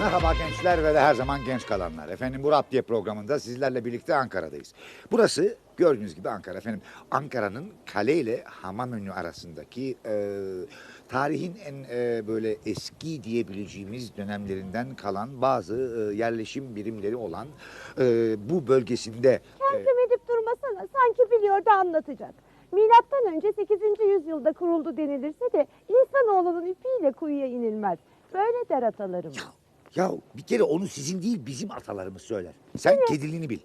Merhaba gençler ve de her zaman genç kalanlar. Efendim bu Raptiye programında sizlerle birlikte Ankara'dayız. Burası gördüğünüz gibi Ankara efendim. Ankara'nın kale ile hamam arasındaki e, tarihin en e, böyle eski diyebileceğimiz dönemlerinden kalan bazı e, yerleşim birimleri olan e, bu bölgesinde Temsim edip durmasana. Sanki biliyor da anlatacak. Milattan önce 8. yüzyılda kuruldu denilirse de insanoğlunun ipiyle kuyuya inilmez. Böyle der atalarımız. ya bir kere onu sizin değil bizim atalarımız söyler. Sen kediliğini bil.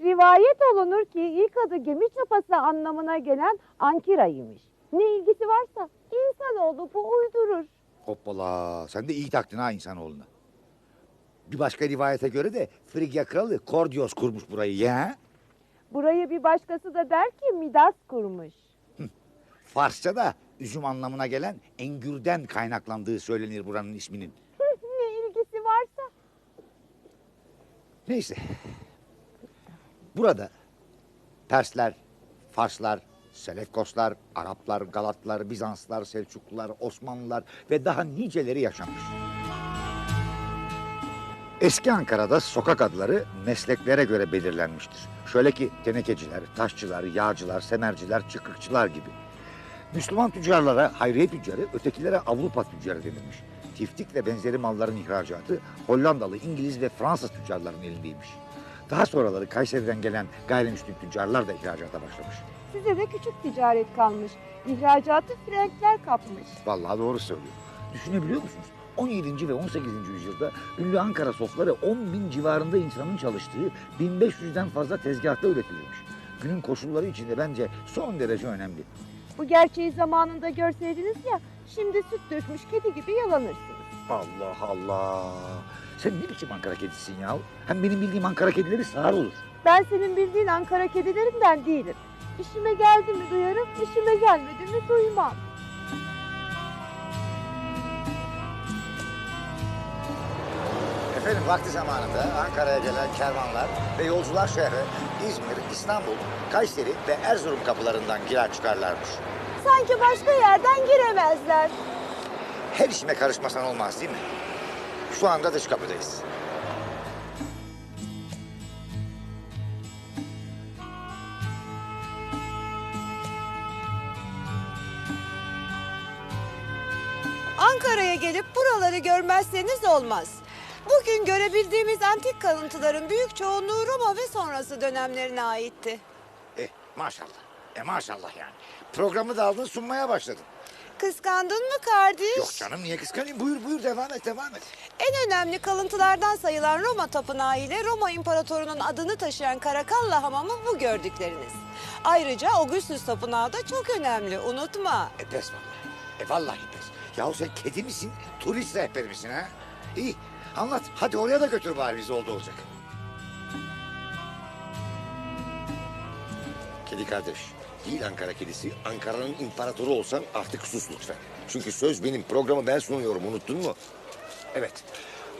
Rivayet olunur ki ilk adı gemi çapası anlamına gelen Ankira'ymış. Ne ilgisi varsa insanoğlu bu uydurur. Hoppala sen de iyi taktın ha insanoğluna. Bir başka rivayete göre de Frigya kralı Kordios kurmuş burayı ya. Burayı bir başkası da der ki Midas kurmuş. Farsça'da üzüm anlamına gelen engürden kaynaklandığı söylenir buranın isminin. ne ilgisi varsa. Neyse. Burada Persler, Farslar, Selefkoslar, Araplar, Galatlar, Bizanslar, Selçuklular, Osmanlılar ve daha niceleri yaşamış. Eski Ankara'da sokak adları mesleklere göre belirlenmiştir. Şöyle ki tenekeciler, taşçılar, yağcılar, semerciler, çıkıkçılar gibi. Müslüman tüccarlara hayriye tüccarı, ötekilere Avrupa tüccarı denilmiş. Tiftik ve benzeri malların ihracatı Hollandalı, İngiliz ve Fransız tüccarların elindeymiş. Daha sonraları Kayseri'den gelen gayrimüslim tüccarlar da ihracata başlamış. Size de küçük ticaret kalmış. İhracatı Frankler kapmış. Vallahi doğru söylüyor. Düşünebiliyor musunuz? 17. ve 18. yüzyılda ünlü Ankara sofları 10 bin civarında insanın çalıştığı 1500'den fazla tezgahta üretilirmiş. Günün koşulları içinde bence son derece önemli. Bu gerçeği zamanında görseydiniz ya, şimdi süt dökmüş kedi gibi yalanırsınız. Allah Allah. Sen ne biçim Ankara kedisisin ya? Hem benim bildiğim Ankara kedileri sağır olur. Ben senin bildiğin Ankara kedilerinden değilim. İşime geldi mi duyarım, işime gelmedi mi duymam. Efendim vakti zamanında Ankara'ya gelen kervanlar ve yolcular şehre İzmir, İstanbul, Kayseri ve Erzurum kapılarından girer çıkarlarmış. Sanki başka yerden giremezler. Her işime karışmasan olmaz değil mi? Şu anda dış kapıdayız. Ankara'ya gelip buraları görmezseniz olmaz. Bugün görebildiğimiz antik kalıntıların büyük çoğunluğu Roma ve sonrası dönemlerine aitti. Eh maşallah. E maşallah yani. Programı da aldın sunmaya başladın. Kıskandın mı kardeş? Yok canım niye kıskanayım? Buyur buyur devam et devam et. En önemli kalıntılardan sayılan Roma Tapınağı ile Roma İmparatorunun adını taşıyan Karakalla Hamamı bu gördükleriniz. Ayrıca Augustus Tapınağı da çok önemli, unutma. E pes vallahi. E vallahi pes. Yahu sen kedi misin? Turist rehberi misin ha? İyi anlat. Hadi oraya da götür bari bizi oldu olacak. Kedi kardeş. Değil Ankara kedisi. Ankara'nın imparatoru olsan artık sus lütfen. Çünkü söz benim. Programı ben sunuyorum. Unuttun mu? Evet.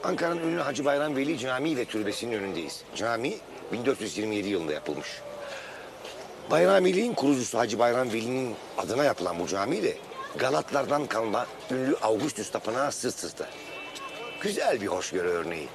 Ankara'nın ünlü Hacı Bayram Veli Camii ve Türbesi'nin önündeyiz. Cami 1427 yılında yapılmış. Bayramiliğin kurucusu Hacı Bayram Veli'nin adına yapılan bu cami de Galatlardan kalma ünlü Augustus Tapınağı sırt sırta. Güzel bir hoşgörü örneği.